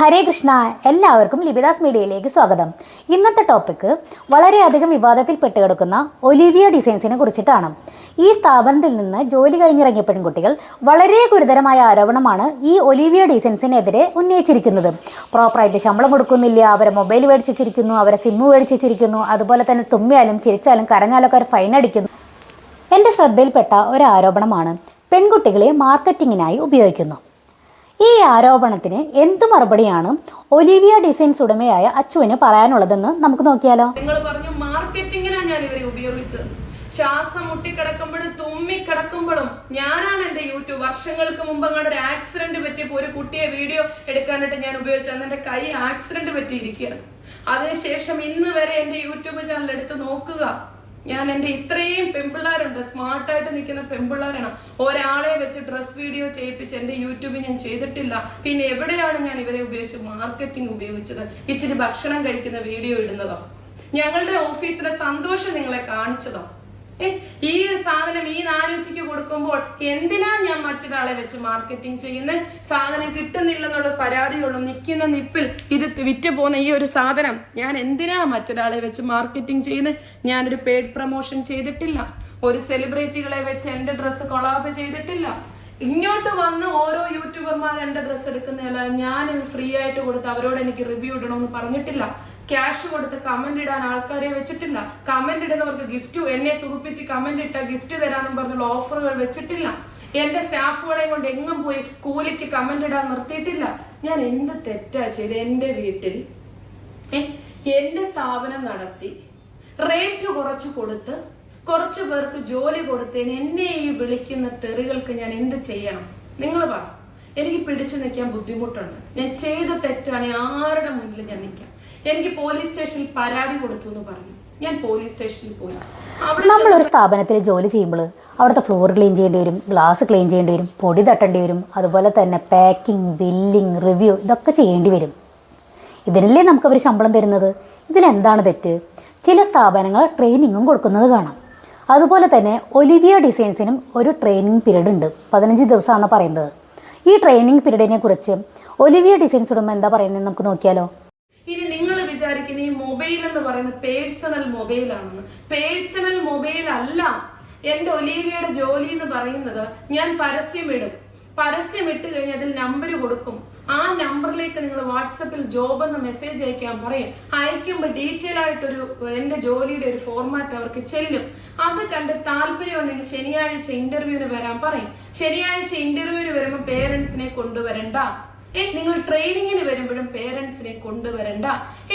ഹരേ കൃഷ്ണ എല്ലാവർക്കും ലിബിദാസ് മീഡിയയിലേക്ക് സ്വാഗതം. ഇന്നത്തെ ടോപ്പിക്ക് വളരെയധികം വിവാദത്തിൽ പെട്ടുകിടക്കുന്ന ഒലിവിയ ഡിസൈൻസിനെ കുറിച്ചിട്ടാണ്. ഈ സ്ഥാപനത്തിൽ നിന്ന് ജോലി കഴിഞ്ഞിറങ്ങിയ പെൺകുട്ടികൾ വളരെ ഗുരുതരമായ ആരോപണമാണ് ഈ ഒലിവിയ ഡിസൈൻസിനെതിരെ ഉന്നയിച്ചിരിക്കുന്നത്. പ്രോപ്പറായിട്ട് ശമ്പളം കൊടുക്കുന്നില്ല അവരെ മൊബൈൽ മേടിച്ചിരിക്കുന്നു അവരെ സിമ്മ് മേടിച്ചിരിക്കുന്നു അതുപോലെ തന്നെ തുമ്മിയാലും ചിരിച്ചാലും കരഞ്ഞാലൊക്കെ അവർ ഫൈൻ അടിക്കുന്നു. എന്റെ ശ്രദ്ധയിൽപ്പെട്ട ഒരു ആരോപണമാണ് പെൺകുട്ടികളെ മാർക്കറ്റിങ്ങിനായി ഉപയോഗിക്കുന്നു. ഈ ആരോപണത്തിന് എന്ത് മറുപടിയാണ് ഒലിവിയ ഡിസൈൻസ് ഉടമയായ അച്ചുവിന് പറയാനുള്ളതെന്ന് നമുക്ക് നോക്കിയാലോ? നിങ്ങൾ പറഞ്ഞു മാർക്കറ്റിംഗിനാണ് ഞാൻ ഇവരെ ഉപയോഗിച്ചത്. ശ്വാസം മുട്ടിക്കിടക്കുമ്പോഴും തുമ്മി കിടക്കുമ്പോഴും ഞാനാണ് എന്റെ യൂട്യൂബ്. വർഷങ്ങൾക്ക് മുമ്പ് അങ്ങോട്ട് ഒരു ആക്സിഡന്റ് പറ്റിയപ്പോ ഒരു കുട്ടിയെ വീഡിയോ എടുക്കാനായിട്ട് ഞാൻ ഉപയോഗിച്ചു. അന്ന് എന്റെ കൈ ആക്സിഡന്റ് പറ്റിയിരിക്കുകയാണ്. അതിനുശേഷം ഇന്ന് വരെ എന്റെ യൂട്യൂബ് ചാനൽ എടുത്ത് നോക്കുക. ഞാൻ എന്റെ ഇത്രയും പെമ്പിള്ളാരുണ്ട് സ്മാർട്ടായിട്ട് നിൽക്കുന്ന പെമ്പിള്ളാരാണ്. ഒരാളെ വെച്ച് ഡ്രസ് വീഡിയോ ചെയ്യിപ്പിച്ച് എന്റെ യൂട്യൂബിൽ ഞാൻ ചെയ്തിട്ടില്ല. പിന്നെ എവിടെയാണ് ഞാൻ ഇവരെ ഉപയോഗിച്ച് മാർക്കറ്റിംഗ് ഉപയോഗിച്ചത്? ഇച്ചിരി ഭക്ഷണം കഴിക്കുന്ന വീഡിയോ ഇടുന്നതോ? ഞങ്ങളുടെ ഓഫീസിലെ സന്തോഷം നിങ്ങളെ കാണിച്ചതോ? ഏ ഈ സാധനം ഈ നാനൂറ്റിക്ക് കൊടുക്കുമ്പോൾ എന്തിനാ ഞാൻ മറ്റൊരാളെ വെച്ച് മാർക്കറ്റിംഗ് ചെയ്യുന്നത് സാധനം കിട്ടുന്നില്ലെന്നുള്ള പരാതിയുള്ള നിൽക്കുന്ന നിപ്പിൽ ഇത് വിറ്റ് പോകുന്ന ഈ ഒരു സാധനം ഞാൻ എന്തിനാ മറ്റൊരാളെ വെച്ച് മാർക്കറ്റിംഗ് ചെയ്യുന്നത് ഞാനൊരു പെയ്ഡ് പ്രൊമോഷൻ ചെയ്തിട്ടില്ല. ഒരു സെലിബ്രിറ്റികളെ വെച്ച് എന്റെ ഡ്രസ്സ് കൊളാബ് ചെയ്തിട്ടില്ല. ഇങ്ങോട്ട് വന്ന് ഓരോ യൂട്യൂബർമാർ എന്റെ ഡ്രസ്സ് എടുക്കുന്നതല്ല ഞാൻ ഫ്രീ ആയിട്ട് കൊടുത്ത് അവരോട് എനിക്ക് റിവ്യൂ ഇടണമെന്ന് പറഞ്ഞിട്ടില്ല. ക്യാഷ് കൊടുത്ത് കമന്റ് ഇടാൻ ആൾക്കാരെ വെച്ചിട്ടില്ല. കമന്റ് ഇടുന്നവർക്ക് ഗിഫ്റ്റ് എന്നെ സുഖിപ്പിച്ച് കമന്റ് ഇട്ട ഗിഫ്റ്റ് തരാനും പറഞ്ഞുള്ള ഓഫറുകൾ വെച്ചിട്ടില്ല. എന്റെ സ്റ്റാഫുകളെ കൊണ്ട് എങ്ങും പോയി കൂലിക്ക് കമന്റ് ഇടാൻ നിർത്തിയിട്ടില്ല. ഞാൻ എന്ത് തെറ്റാ ചെയ്ത്? എന്റെ വീട്ടിൽ എന്റെ സ്ഥാപനം നടത്തി റേറ്റ് കുറച്ച് കൊടുത്ത് കുറച്ചു പേർക്ക് ജോലി കൊടുത്തതിന് എന്നെ ഈ വിളിക്കുന്ന തെറികൾക്ക് ഞാൻ എന്ത് ചെയ്യണം? നിങ്ങൾ പറ. എനിക്ക് പിടിച്ചു നിൽക്കാൻ ബുദ്ധിമുട്ടുണ്ട്. ഞാൻ ചെയ്ത തെറ്റാണ്. ആരുടെ മുന്നിൽ ഞാൻ നിൽക്കാം? എനിക്ക് പോലീസ് സ്റ്റേഷനിൽ പരാതി കൊടുത്തു എന്ന് പറഞ്ഞു. ഞാൻ പോലീസ് സ്റ്റേഷനിൽ പോയി. നമ്മൾ ഒരു സ്ഥാപനത്തിൽ ജോലി ചെയ്യുമ്പോൾ അവിടുത്തെ ഫ്ലോർ ക്ലീൻ ചെയ്യേണ്ടി വരും ഗ്ലാസ് ക്ലീൻ ചെയ്യേണ്ടി വരും പൊടി തട്ടേണ്ടി വരും അതുപോലെ തന്നെ പാക്കിംഗ് ബില്ലിംഗ് റിവ്യൂ ഇതൊക്കെ ചെയ്യേണ്ടി വരും. ഇതിനല്ലേ നമുക്ക് അവർ ശമ്പളം തരുന്നത്? ഇതിലെന്താണ് തെറ്റ്? ചില സ്ഥാപനങ്ങൾ ട്രെയിനിങ്ങും കൊടുക്കുന്നത് കാണാം. അതുപോലെ തന്നെ ഒലിവിയ ഡിസൈൻസിനും ഒരു ട്രെയിനിങ് പീരീഡ് ഉണ്ട്. പതിനഞ്ച് ദിവസമാണ് പറയുന്നത്. ഈ ട്രെയിനിങ് പീരീഡിനെ കുറിച്ച് ഒലിവിയ ഡിസൈൻസ് ഉടമ എന്താ പറയുന്നത് നമുക്ക് നോക്കിയാലോ? ഇനി നിങ്ങൾ വിചാരിക്കുന്ന ഈ മൊബൈൽ എന്ന് പറയുന്നത് പേഴ്സണൽ മൊബൈൽ ആണെന്ന്. പേഴ്സണൽ മൊബൈൽ അല്ല. എന്റെ ഒലീവിയയുടെ ജോലി എന്ന് പറയുന്നത് ഞാൻ പരസ്യം ഇടും. പരസ്യം ഇട്ട് കഴിഞ്ഞാൽ അതിൽ നമ്പർ കൊടുക്കും. ആ നമ്പറിലേക്ക് നിങ്ങൾ വാട്സപ്പിൽ ജോബ് എന്ന മെസ്സേജ് അയക്കാൻ പറയും. അയക്കുമ്പോൾ ഡീറ്റെയിൽ ആയിട്ടൊരു എന്റെ ജോലിയുടെ ഒരു ഫോർമാറ്റ് അവർക്ക് ചെല്ലും. അത് കണ്ട് താല്പര്യം ഉണ്ടെങ്കിൽ ശനിയാഴ്ച ഇന്റർവ്യൂവിന് വരാൻ പറയും. ശനിയാഴ്ച ഇന്റർവ്യൂവിന് വരുമ്പോൾ പേരൻസിനെ കൊണ്ടുവരണ്ട. ഏ നിങ്ങൾ ട്രെയിനിങ്ങിന് വരുമ്പോഴും പേരൻസിനെ കൊണ്ടുവരണ്ട.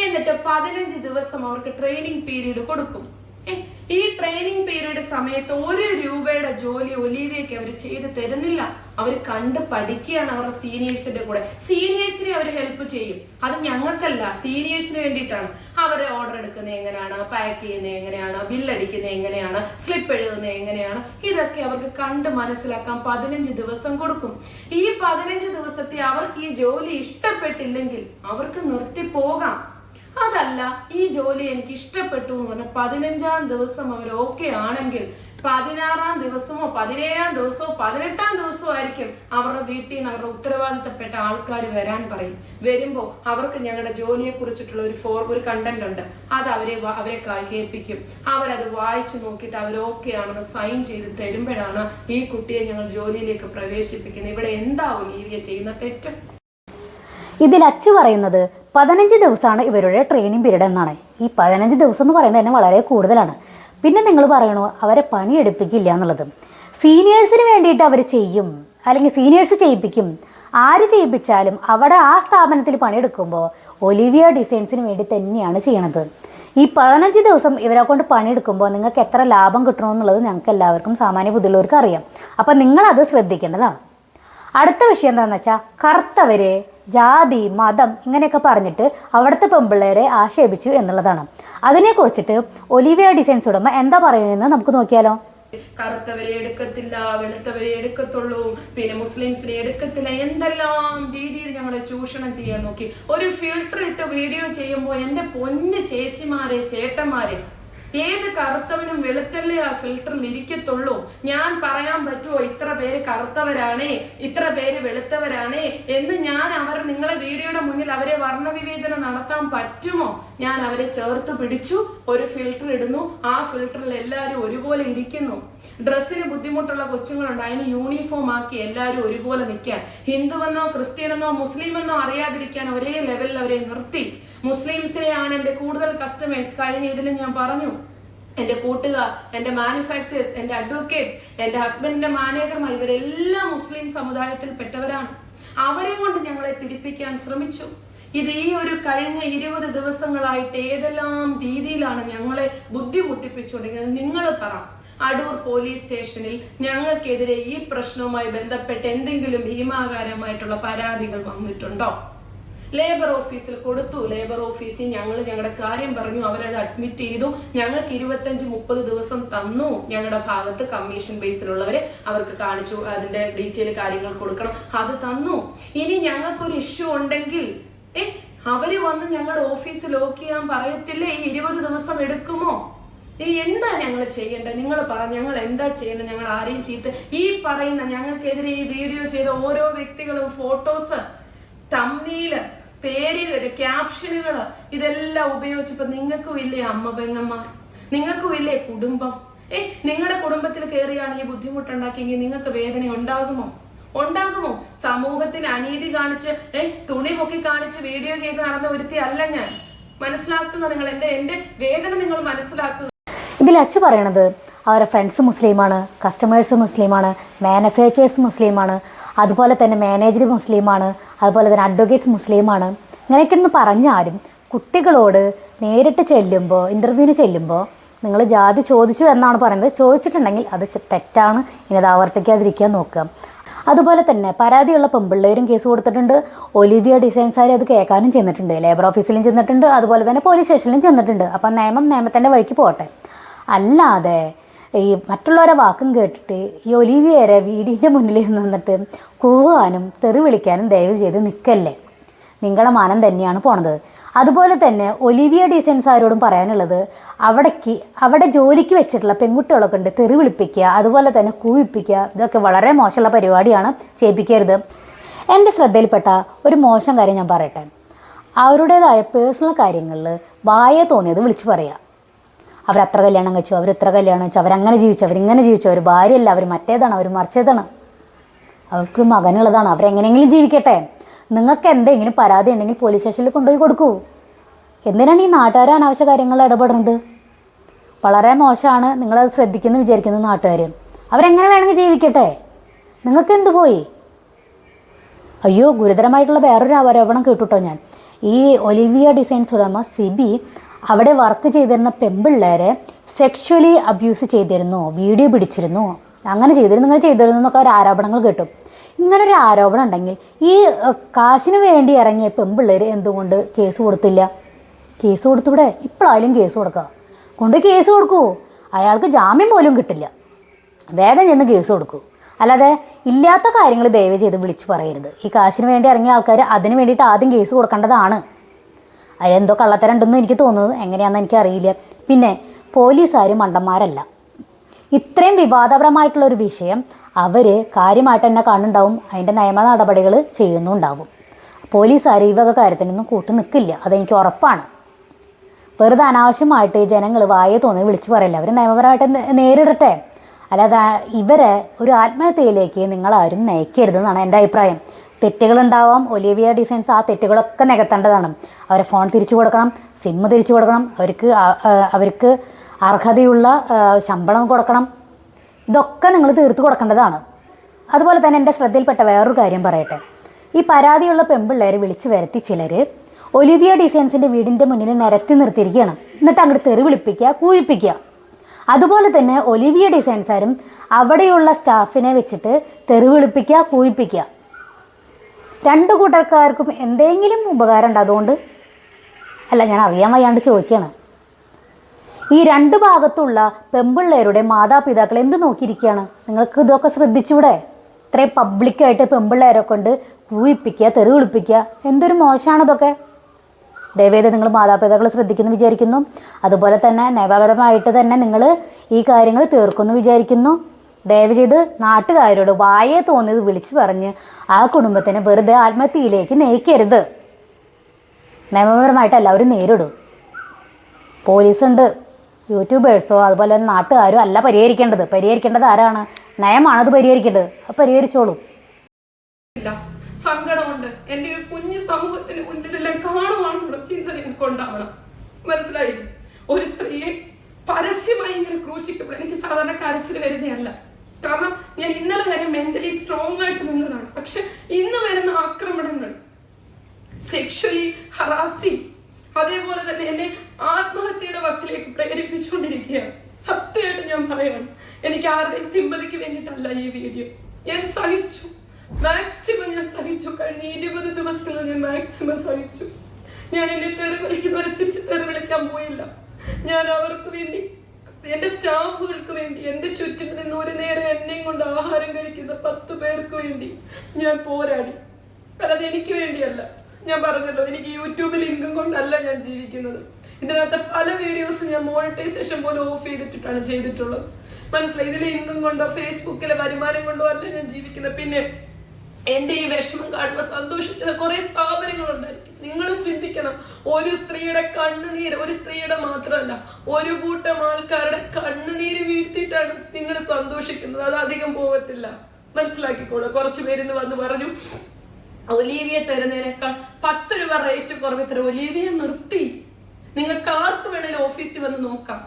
എന്നിട്ട് പതിനഞ്ച് ദിവസം അവർക്ക് ട്രെയിനിങ് പീരീഡ് കൊടുക്കും. ഏ ഈ ട്രെയിനിങ് പീരീഡ് സമയത്ത് ഒരു രൂപയുടെ ജോലി ഒലീവിയയ്ക്ക് അവർ ചെയ്ത് തരുന്നില്ല. അവർ കണ്ട് പഠിക്കുകയാണ് അവരുടെ സീനിയേഴ്സിന്റെ കൂടെ. സീനിയേഴ്സിനെ അവർ ഹെൽപ്പ് ചെയ്യും. അത് ഞങ്ങൾക്കല്ല സീനിയേഴ്സിന് വേണ്ടിയിട്ടാണ്. അവർ ഓർഡർ എടുക്കുന്നത് എങ്ങനെയാണ്? പാക്ക് ചെയ്യുന്നത് എങ്ങനെയാണ്? ബില്ലടിക്കുന്നത് എങ്ങനെയാണ്? സ്ലിപ്പ് എഴുതുന്നത് എങ്ങനെയാണ്? ഇതൊക്കെ അവർക്ക് കണ്ട് മനസ്സിലാക്കാൻ പതിനഞ്ച് ദിവസം കൊടുക്കും. ഈ പതിനഞ്ച് ദിവസത്തെ അവർക്ക് ഈ ജോലി ഇഷ്ടപ്പെട്ടില്ലെങ്കിൽ അവർക്ക് നിർത്തി പോകാം. അതല്ല ഈ ജോലി എനിക്ക് ഇഷ്ടപ്പെട്ടു എന്ന് പറഞ്ഞ പതിനഞ്ചാം ദിവസം അവർ ഓക്കെ ആണെങ്കിൽ പതിനാറാം ദിവസമോ പതിനേഴാം ദിവസമോ പതിനെട്ടാം ദിവസമോ ആയിരിക്കും അവരുടെ വീട്ടിൽ നിന്ന് അവരുടെ ഉത്തരവാദിത്തപ്പെട്ട ആൾക്കാർ വരാൻ പറയും. വരുമ്പോൾ അവർക്ക് ഞങ്ങളുടെ ജോലിയെ കുറിച്ചിട്ടുള്ള ഒരു ഫോർ ഒരു കണ്ടന്റ് ഉണ്ട്. അത് അവരെ അവരെ കേൾപ്പിക്കും അവരത് വായിച്ചു നോക്കിയിട്ട് അവർ ഓക്കെ ആണെന്ന് സൈൻ ചെയ്ത് തരുമ്പോഴാണ് ഈ കുട്ടിയെ ഞങ്ങൾ ജോലിയിലേക്ക് പ്രവേശിപ്പിക്കുന്നത്. ഇവിടെ എന്താ ഈ ചെയ്യുന്ന തെറ്റ്? ഇതിൽ അച്ചു പറയുന്നത് പതിനഞ്ച് ദിവസമാണ് ഇവരുടെ ട്രെയിനിങ് പീരീഡ് എന്നാണ്. ഈ പതിനഞ്ച് ദിവസം എന്ന് പറയുന്നത് തന്നെ വളരെ കൂടുതലാണ്. പിന്നെ നിങ്ങൾ പറയണോ അവരെ പണിയെടുപ്പിക്കില്ല എന്നുള്ളത്. സീനിയേഴ്സിന് വേണ്ടിയിട്ട് അവർ ചെയ്യും അല്ലെങ്കിൽ സീനിയേഴ്സ് ചെയ്യിപ്പിക്കും. ആര് ചെയ്യിപ്പിച്ചാലും അവിടെ ആ സ്ഥാപനത്തിൽ പണിയെടുക്കുമ്പോൾ ഒലിവിയ ഡിസൈൻസിന് വേണ്ടി തന്നെയാണ് ചെയ്യണത്. ഈ പതിനഞ്ച് ദിവസം ഇവരെ കൊണ്ട് പണിയെടുക്കുമ്പോൾ നിങ്ങൾക്ക് എത്ര ലാഭം കിട്ടണമെന്നുള്ളത് ഞങ്ങൾക്ക് എല്ലാവർക്കും സാമാന്യ ബുദ്ധിയുള്ളവർക്ക് അറിയാം. അപ്പം നിങ്ങളത് ശ്രദ്ധിക്കേണ്ടതാണ്. അടുത്ത വിഷയം എന്താണെന്ന് വെച്ചാൽ കറുത്തവര് ജാതി മതം ഇങ്ങനെയൊക്കെ പറഞ്ഞിട്ട് അവിടുത്തെ പെമ്പിള്ളേരെ ആക്ഷേപിച്ചു എന്നുള്ളതാണ്. അതിനെ കുറിച്ചിട്ട് ഒലിവിയ ഡിസൈൻസ് ഉടമ എന്താ പറയുന്നതെന്ന് നമുക്ക് നോക്കിയാലോ? കറുത്തവരെ എടുക്കത്തില്ല വെളുത്തവരെ എടുക്കത്തുള്ളൂ പിന്നെ മുസ്ലിംസിനെ എടുക്കത്തില്ല എന്തെല്ലാം രീതിയിൽ ഞങ്ങളെ ചൂഷണം ചെയ്യാൻ നോക്കി. ഒരു ഫിൽട്ടർ ഇട്ട് വീഡിയോ ചെയ്യുമ്പോൾ എന്റെ പൊന്ന് ചേച്ചിമാരെ ചേട്ടന്മാരെ ഏത് കറുത്തവനും വെളുത്തല്ലേ ആ ഫിൽറ്ററിൽ ഇരിക്കത്തുള്ളൂ. ഞാൻ പറയാൻ പറ്റുമോ ഇത്ര പേര് കറുത്തവരാണേ ഇത്ര പേര് വെളുത്തവരാണേ എന്ന് ഞാൻ അവർ നിങ്ങളെ വീഡിയോയുടെ മുന്നിൽ അവരെ വർണവിവേചനം നടത്താൻ പറ്റുമോ? ഞാൻ അവരെ ചേർത്ത് പിടിച്ചു ഒരു ഫിൽറ്റർ ഇടുന്നു. ആ ഫിൽറ്ററിൽ എല്ലാവരും ഒരുപോലെ ഇരിക്കുന്നു. ഡ്രസ്സിന് ബുദ്ധിമുട്ടുള്ള കൊച്ചുങ്ങളുണ്ട്. അതിന് യൂണിഫോം ആക്കി എല്ലാവരും ഒരുപോലെ നിൽക്കാൻ. ഹിന്ദുവെന്നോ ക്രിസ്ത്യനെന്നോ മുസ്ലിമെന്നോ അറിയാതിരിക്കാൻ ഒരേ ലെവലിൽ അവരെ നിർത്തി. മുസ്ലിംസിനെയാണ് എന്റെ കൂടുതൽ കസ്റ്റമേഴ്സ് കഴിഞ്ഞ ഇതിൽ ഞാൻ പറഞ്ഞു എന്റെ കൂട്ടുകാർ എന്റെ മാനുഫാക്ചേഴ്സ് എന്റെ അഡ്വക്കേറ്റ്സ് എന്റെ ഹസ്ബൻഡിന്റെ മാനേജർമാർ ഇവരെല്ലാം മുസ്ലിം സമുദായത്തിൽപ്പെട്ടവരാണ് അവരെ കൊണ്ട് ഞങ്ങളെ തിരിപ്പിക്കാൻ ശ്രമിച്ചു. ഇത് ഈ ഒരു കഴിഞ്ഞ ഇരുപത് ദിവസങ്ങളായിട്ട് ഏതെല്ലാം രീതിയിലാണ് ഞങ്ങളെ ബുദ്ധിമുട്ടിപ്പിച്ചുകൊണ്ടിരിക്കുന്നത്? നിങ്ങൾ പറ. അടൂർ പോലീസ് സ്റ്റേഷനിൽ ഞങ്ങൾക്കെതിരെ ഈ പ്രശ്നവുമായി ബന്ധപ്പെട്ട് എന്തെങ്കിലും ഭീമാകാരമായിട്ടുള്ള പരാതികൾ വന്നിട്ടുണ്ടോ? ലേബർ ഓഫീസിൽ കൊടുത്തു. ലേബർ ഓഫീസിൽ ഞങ്ങൾ ഞങ്ങളുടെ കാര്യം പറഞ്ഞു. അവരത് അഡ്മിറ്റ് ചെയ്തു. ഞങ്ങൾക്ക് ഇരുപത്തഞ്ച് മുപ്പത് ദിവസം തന്നു. ഞങ്ങളുടെ ഭാഗത്ത് കമ്മീഷൻ ബേസിലുള്ളവരെ അവർക്ക് കാണിച്ചു. അതിന്റെ ഡീറ്റെയിൽ കാര്യങ്ങൾ കൊടുക്കണം. അത് തന്നു. ഇനി ഞങ്ങൾക്കൊരു ഇഷ്യൂ ഉണ്ടെങ്കിൽ ഏ അവർ വന്ന് ഞങ്ങളുടെ ഓഫീസ് ലോക്ക് ചെയ്യാൻ പറയത്തില്ലേ? ഈ ഇരുപത് ദിവസം എടുക്കുമോ? ഈ എന്താ ഞങ്ങൾ ചെയ്യേണ്ടത് നിങ്ങൾ പറ ഞങ്ങൾ എന്താ ചെയ്യേണ്ടത് ഞങ്ങൾ ആരെയും ചീത്ത ഈ പറയുന്ന ഞങ്ങൾക്കെതിരെ ഈ വീഡിയോ ചെയ്ത ഓരോ വ്യക്തികളും ഫോട്ടോസ് തമ്മീൽ പേരുകൾ ക്യാപ്ഷനുകൾ ഇതെല്ലാം ഉപയോഗിച്ചപ്പോ നിങ്ങൾക്കും ഇല്ലേ അമ്മ പെങ്ങന്മാർ? നിങ്ങൾക്കും ഇല്ലേ കുടുംബം? ഏ നിങ്ങളുടെ കുടുംബത്തിൽ കയറിയാണ് ഈ ബുദ്ധിമുട്ടുണ്ടാക്കിയെങ്കിൽ നിങ്ങൾക്ക് വേദന ഉണ്ടാകുമോ? ഉണ്ടാകുമോ? സമൂഹത്തിന് അനീതി കാണിച്ച് ഏ തുണി പൊക്കി കാണിച്ച് വീഡിയോ ചെയ്ത് നടന്ന ഒരുത്തി അല്ല ഞാൻ. മനസ്സിലാക്കുക നിങ്ങൾ എന്റെ എന്റെ വേദന നിങ്ങൾ മനസ്സിലാക്കുക. ഇതിൽ അച്ഛ പറയണത് അവരുടെ ഫ്രണ്ട്സ് മുസ്ലിമാണ് കസ്റ്റമേഴ്സ് മുസ്ലിമാണ് മാനുഫാക്ചേഴ്സ് മുസ്ലിമാണ്. അതുപോലെ തന്നെ മാനേജർ മുസ്ലിമാണ് അതുപോലെ തന്നെ അഡ്വക്കേറ്റ്സ് മുസ്ലിമാണ്. ഇങ്ങനെയൊക്കെ ഒന്ന് പറഞ്ഞാലും കുട്ടികളോട് നേരിട്ട് ചെല്ലുമ്പോൾ ഇന്റർവ്യൂവിന് ചെല്ലുമ്പോൾ നിങ്ങൾ ജാതി ചോദിച്ചു എന്നാണ് പറയുന്നത്. ചോദിച്ചിട്ടുണ്ടെങ്കിൽ അത് തെറ്റാണ്. ഇനി അത് ആവർത്തിക്കാതിരിക്കാൻ നോക്കുക. അതുപോലെ തന്നെ പരാതിയുള്ള പെമ്പിള്ളേരും കേസ് കൊടുത്തിട്ടുണ്ട്. ഒലിവിയ ഡിസൈൻസാർ അത് കേൾക്കാനും ചെന്നിട്ടുണ്ട്. ലേബർ ഓഫീസിലും ചെന്നിട്ടുണ്ട്. അതുപോലെ തന്നെ പോലീസ് സ്റ്റേഷനിലും ചെന്നിട്ടുണ്ട്. അപ്പം നിയമം നിയമത്തിന്റെ വഴിക്ക് പോട്ടെ. അല്ലാതെ ഈ മറ്റുള്ളവരെ വാക്കും കേട്ടിട്ട് ഈ ഒലിവിയരെ വീടിന്റെ മുന്നിൽ നിന്നിട്ട് കൂവാനും തെറി വിളിക്കാനും ദയവ് ചെയ്ത് നിൽക്കല്ലേ? നിങ്ങളുടെ മാനം തന്നെയാണ് പോണത്. അതുപോലെ തന്നെ ഒലിവിയ ഡിസൈൻസ് ആരോടും പറയാനുള്ളത് അവിടേക്ക് അവിടെ ജോലിക്ക് വെച്ചിട്ടുള്ള പെൺകുട്ടികളൊക്കെ ഉണ്ട് തെറി വിളിപ്പിക്കുക അതുപോലെ തന്നെ കൂവിപ്പിക്കുക ഇതൊക്കെ വളരെ മോശമുള്ള പരിപാടിയാണ് ചെയ്യിപ്പിക്കരുത്. എന്റെ ശ്രദ്ധയിൽപ്പെട്ട ഒരു മോശം കാര്യം ഞാൻ പറയട്ടെ. അവരുടേതായ പേഴ്സണൽ കാര്യങ്ങളിൽ വായ തോന്നിയത് വിളിച്ചു പറയുക അവരത്ര കല്യാണം കഴിച്ചു അവർ ഇത്ര കല്യാണം കഴിച്ചു അവരങ്ങനെ ജീവിച്ചു അവരിങ്ങനെ ജീവിച്ചു. അവർ ഭാര്യയല്ല അവർ മറ്റേതാണ് അവർ മറിച്ചതാണ്. അവർക്ക് മകനുള്ളതാണ് അവരെങ്ങനെയെങ്കിലും ജീവിക്കട്ടെ. നിങ്ങൾക്ക് എന്തെങ്കിലും പരാതി ഉണ്ടെങ്കിൽ പോലീസ് സ്റ്റേഷനിൽ കൊണ്ടുപോയി കൊടുക്കൂ. എന്തിനാണ് ഈ നാട്ടുകാർ അനാവശ്യ കാര്യങ്ങൾ ഇടപെടുന്നത്? വളരെ മോശമാണ് നിങ്ങളത് ശ്രദ്ധിക്കുന്നു വിചാരിക്കുന്നു നാട്ടുകാർ അവരെങ്ങനെ വേണമെങ്കിൽ ജീവിക്കട്ടെ? നിങ്ങൾക്ക് എന്ത് പോയി? അയ്യോ ഗുരുതരമായിട്ടുള്ള വേറൊരു ആരോപണം കേട്ടുട്ടോ ഞാൻ. ഈ ഒലിവിയ ഡിസൈൻസ് ഉടമ സിബി അവിടെ വർക്ക് ചെയ്തിരുന്ന പെമ്പിള്ളേരെ സെക്ഷുവലി അബ്യൂസ് ചെയ്തിരുന്നു വീഡിയോ പിടിച്ചിരുന്നു അങ്ങനെ ചെയ്തിരുന്നു ഇങ്ങനെ ചെയ്തിരുന്നു എന്നൊക്കെ ഒരു ആരോപണങ്ങൾ കേട്ടു. ഇങ്ങനൊരു ആരോപണം ഉണ്ടെങ്കിൽ ഈ കാശിന് വേണ്ടി ഇറങ്ങിയ പെമ്പിള്ളേർ എന്തുകൊണ്ട് കേസ് കൊടുത്തില്ല? കേസ് കൊടുത്തൂടെ? ഇപ്പോഴായാലും കേസ് കൊടുക്കുക കൊണ്ട് കേസ് കൊടുക്കൂ. അയാൾക്ക് ജാമ്യം പോലും കിട്ടില്ല. വേഗം ചെന്ന് കേസ് കൊടുക്കൂ. അല്ലാതെ ഇല്ലാത്ത കാര്യങ്ങൾ ദയവ് ചെയ്ത് വിളിച്ച് പറയരുത്. ഈ കാശിന് വേണ്ടി ഇറങ്ങിയ ആൾക്കാർ അതിന് വേണ്ടിയിട്ട് ആദ്യം കേസ് കൊടുക്കേണ്ടതാണ്. അതിലെന്തോ കള്ളത്തരണ്ടെന്ന് എനിക്ക് തോന്നുന്നത്. എങ്ങനെയാണെന്ന് എനിക്കറിയില്ല. പിന്നെ പോലീസുകാർ മണ്ടന്മാരല്ല. ഇത്രയും വിവാദപരമായിട്ടുള്ള ഒരു വിഷയം അവർ കാര്യമായിട്ട് തന്നെ കാണുന്നുണ്ടാവും. അതിന്റെ നിയമ നടപടികൾ ചെയ്യുന്നുണ്ടാവും. പോലീസുകാർ ഈ വക കാര്യത്തിനൊന്നും കൂട്ടു നിൽക്കില്ല അതെനിക്ക് ഉറപ്പാണ്. വെറുതെ അനാവശ്യമായിട്ട് ജനങ്ങൾ വായ തോന്നി വിളിച്ചു പറയില്ല? അവർ നിയമപരമായിട്ട് നേരിടട്ടെ. അല്ലാതെ ഇവരെ ഒരു ആത്മഹത്യയിലേക്ക് നിങ്ങളാരും നയിക്കരുതെന്നാണ് എന്റെ അഭിപ്രായം. തെറ്റുകളുണ്ടാവാം. ഒലിവിയ ഡിസൈൻസ് ആ തെറ്റുകളൊക്കെ നികത്തേണ്ടതാണ്. അവരെ ഫോൺ തിരിച്ചു കൊടുക്കണം സിമ്മ് തിരിച്ചു കൊടുക്കണം. അവർക്ക് അവർക്ക് അർഹതയുള്ള ശമ്പളം കൊടുക്കണം. ഇതൊക്കെ നിങ്ങൾ തീർത്ത് കൊടുക്കേണ്ടതാണ്. അതുപോലെ തന്നെ എന്റെ ശ്രദ്ധയിൽപ്പെട്ട വേറൊരു കാര്യം പറയട്ടെ. ഈ പരാതിയുള്ള പെമ്പിള്ളേരെ വിളിച്ചു വരുത്തി ചിലർ ഒലിവിയ ഡിസൈൻസിന്റെ വീടിന്റെ മുന്നിൽ നിരത്തി നിർത്തിയിരിക്കുകയാണ്. എന്നിട്ട് അങ്ങോട്ട് തെറി വിളിപ്പിക്കുക കൂയിപ്പിക്കുക. അതുപോലെ തന്നെ ഒലിവിയ ഡിസൈൻസാരും അവിടെയുള്ള സ്റ്റാഫിനെ വെച്ചിട്ട് തെറി വിളിപ്പിക്കുക കൂയിപ്പിക്കുക. രണ്ട് കൂട്ടർക്കാർക്കും എന്തെങ്കിലും ഉപകാരം ഉണ്ട് അതുകൊണ്ട്? അല്ല ഞാൻ അറിയാൻ വയ്യാണ്ട് ചോദിക്കുകയാണ് ഈ രണ്ട് ഭാഗത്തുള്ള പെമ്പിള്ളേരുടെ മാതാപിതാക്കൾ എന്ത് നോക്കിയിരിക്കുകയാണ്? നിങ്ങൾക്ക് ഇതൊക്കെ ശ്രദ്ധിച്ചൂടെ ഇത്രയും പബ്ലിക്കായിട്ട് പെമ്പിള്ളേരെ കൊണ്ട് കൂയിപ്പിക്കുക തെറി വിളിപ്പിക്കുക എന്തൊരു മോശമാണതൊക്കെ ദയവേദ നിങ്ങൾ മാതാപിതാക്കൾ ശ്രദ്ധിക്കുന്നു വിചാരിക്കുന്നു. അതുപോലെ തന്നെ നിയമപരമായിട്ട് തന്നെ നിങ്ങൾ ഈ കാര്യങ്ങൾ തീർക്കുന്നു വിചാരിക്കുന്നു. ദയവ് ചെയ്ത് നാട്ടുകാരോട് വായേ തോന്നിയത് വിളിച്ചു പറഞ്ഞ് ആ കുടുംബത്തിനെ വെറുതെ ആത്മഹത്യയിലേക്ക് നയിക്കരുത്. നിയമപരമായിട്ട് എല്ലാവരും നേരിടും. പോലീസുണ്ട് യൂട്യൂബേഴ്സോ അതുപോലെ നാട്ടുകാരോ അല്ല പരിഹരിക്കേണ്ടത്. പരിഹരിക്കേണ്ടത് ആരാണ്? നയമാണത് പരിഹരിക്കേണ്ടത്. അത് പരിഹരിച്ചോളൂ. സങ്കടമുണ്ട്. എന്റെ ഒരു കുഞ്ഞു സമൂഹത്തിന് മുന്നിൽ എല്ലാം കാണുവാനുള്ള ചിന്ത മനസ്സിലായി ഒരു സ്ത്രീയെ പരസ്യമായി ഇങ്ങനെ ക്രൂശിക്കുമ്പോൾ എനിക്ക് സാധാരണ കരച്ചിൽ വരുന്നതല്ല. കാരണം ഞാൻ ഇന്നലെ വരെ മെന്റലി സ്ട്രോങ് ആയിട്ട് നിന്നതാണ്. പക്ഷെ ഇന്ന് വരുന്ന ആക്രമണങ്ങൾ സെക്ഷലി ഹറാസിങ് അതേപോലെ തന്നെ എന്നെ ആത്മഹത്യയുടെ വക്കിലേക്ക് പ്രേരിപ്പിച്ചുകൊണ്ടിരിക്കുകയാണ്. സത്യമായിട്ട് ഞാൻ പറയണം എനിക്ക് ആരുടെയും സിമ്പതിക്ക് വേണ്ടിയിട്ടല്ല ഈ വീഡിയോ ഞാൻ സഹിച്ചു. മാക്സിമം ഞാൻ സഹിച്ചു. കഴിഞ്ഞ ഇരുപത് ദിവസങ്ങൾ ഞാൻ മാക്സിമം സഹിച്ചു. ഞാൻ എന്നെ തെറി വിളിക്കുന്നവരെ തിരിച്ച് തെറി വിളിക്കാൻ പോയില്ല. ഞാൻ അവർക്ക് വേണ്ടി എന്റെ സ്റ്റാഫുകൾക്ക് വേണ്ടി എന്റെ ചുറ്റും നിന്ന് ഒരു നേരം എന്നെയും കൊണ്ട് ആഹാരം കഴിക്കുന്ന പത്ത് പേർക്ക് വേണ്ടി ഞാൻ പോരാടി. അല്ലാതെ എനിക്ക് വേണ്ടിയല്ല. ഞാൻ പറഞ്ഞല്ലോ എനിക്ക് യൂട്യൂബിൽ ഇൻകം കൊണ്ടല്ല ഞാൻ ജീവിക്കുന്നത്. ഇതിനകത്ത് പല വീഡിയോസ് ഞാൻ മോണിറ്റൈസേഷൻ പോലും ഓഫ് ചെയ്തിട്ടിട്ടാണ് ചെയ്തിട്ടുള്ളത്. മനസ്സിലായി? ഇതിലെ ഇൻകം കൊണ്ടോ ഫേസ്ബുക്കിലെ വരുമാനം കൊണ്ടോ അല്ല ഞാൻ ജീവിക്കുന്നത്. പിന്നെ എന്റെ ഈ വിഷമം കാണുമ്പോൾ സന്തോഷിക്കുന്ന കുറെ സ്ഥാപനങ്ങളുണ്ടായിരിക്കും. നിങ്ങളും ചിന്തിക്കണം ഒരു സ്ത്രീയുടെ കണ്ണുനീര് ഒരു സ്ത്രീയുടെ മാത്രമല്ല ഒരു കൂട്ടം ആൾക്കാരുടെ കണ്ണുനീര് വീഴ്ത്തിയിട്ടാണ് നിങ്ങൾ സന്തോഷിക്കുന്നത്. അത് അധികം പോകത്തില്ല മനസ്സിലാക്കിക്കോളൂ. കുറച്ചു പേരിന്ന് വന്ന് പറഞ്ഞു ഒലീവിയ തരുന്നതിനേക്കാൾ പത്ത് രൂപ റേറ്റ് കുറവ് തരും ഒലീവിയ നിർത്തി. നിങ്ങൾക്ക് ആർക്ക് വേണേലും ഓഫീസിൽ വന്ന് നോക്കാം.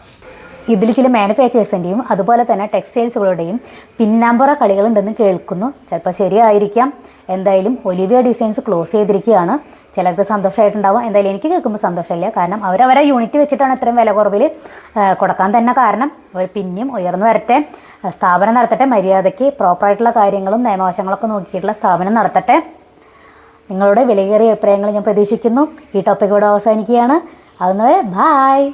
ഇതിൽ ചില മാനുഫാക്ചേഴ്സിന്റെയും അതുപോലെ തന്നെ ടെക്സ്റ്റൈൽസുകളുടെയും പിന്നാമ്പുറ കളികളുണ്ടെന്ന് കേൾക്കുന്നു. ചിലപ്പോൾ ശരിയായിരിക്കാം. എന്തായാലും ഒലിവിയ ഡിസൈൻസ് ക്ലോസ് ചെയ്തിരിക്കുകയാണ്. ചിലർക്ക് സന്തോഷമായിട്ടുണ്ടാവും എന്തായാലും എനിക്ക് കേൾക്കുമ്പോൾ സന്തോഷമില്ല. കാരണം അവരവരെ യൂണിറ്റ് വെച്ചിട്ടാണ് ഇത്രയും വില കുറവിൽ കൊടുക്കാൻ തന്നെ കാരണം. അവർ പിന്നെയും ഉയർന്നു വരട്ടെ. സ്ഥാപനം നടത്തട്ടെ. മര്യാദയ്ക്ക് പ്രോപ്പറായിട്ടുള്ള കാര്യങ്ങളും നിയമവശങ്ങളൊക്കെ നോക്കിയിട്ടുള്ള സ്ഥാപനം നടത്തട്ടെ. നിങ്ങളുടെ വിലയേറിയ അഭിപ്രായങ്ങൾ ഞാൻ പ്രതീക്ഷിക്കുന്നു. ഈ ടോപ്പിക്കോടെ അവസാനിക്കുകയാണ്. അതുവരെ ബായ്